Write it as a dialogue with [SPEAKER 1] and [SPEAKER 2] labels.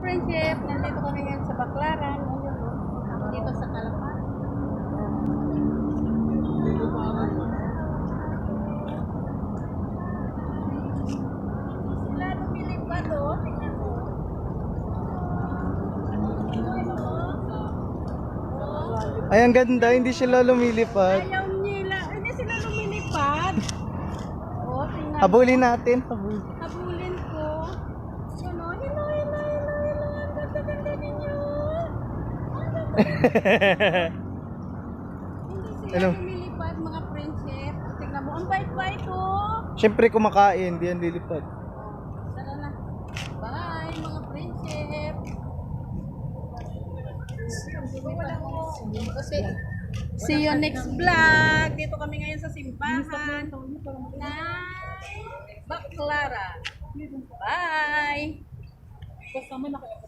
[SPEAKER 1] friendship, nandito kami ngayon sa Baclaran. Ayun. Dito sa Calapan. Sila lumilipad, oh. Tingnan mo.
[SPEAKER 2] Ay, ang ganda. Hindi sila lumilipad.
[SPEAKER 1] Ayaw nila. Hindi sila lumilipad. Oh, tingnan.
[SPEAKER 2] Habulin natin. Habulin.
[SPEAKER 1] Habulin Hindi sila
[SPEAKER 2] Hello.
[SPEAKER 1] lumilipad, mga princess. Tingnan mo, ang bait-bait oh.
[SPEAKER 2] Siyempre kumakain, hindi yan lilipad.
[SPEAKER 1] Tara na. Bye, mga princess. Kasi, see you next vlog. Dito kami ngayon sa simbahan. Na Baclara. Bye. Kasama na kayo.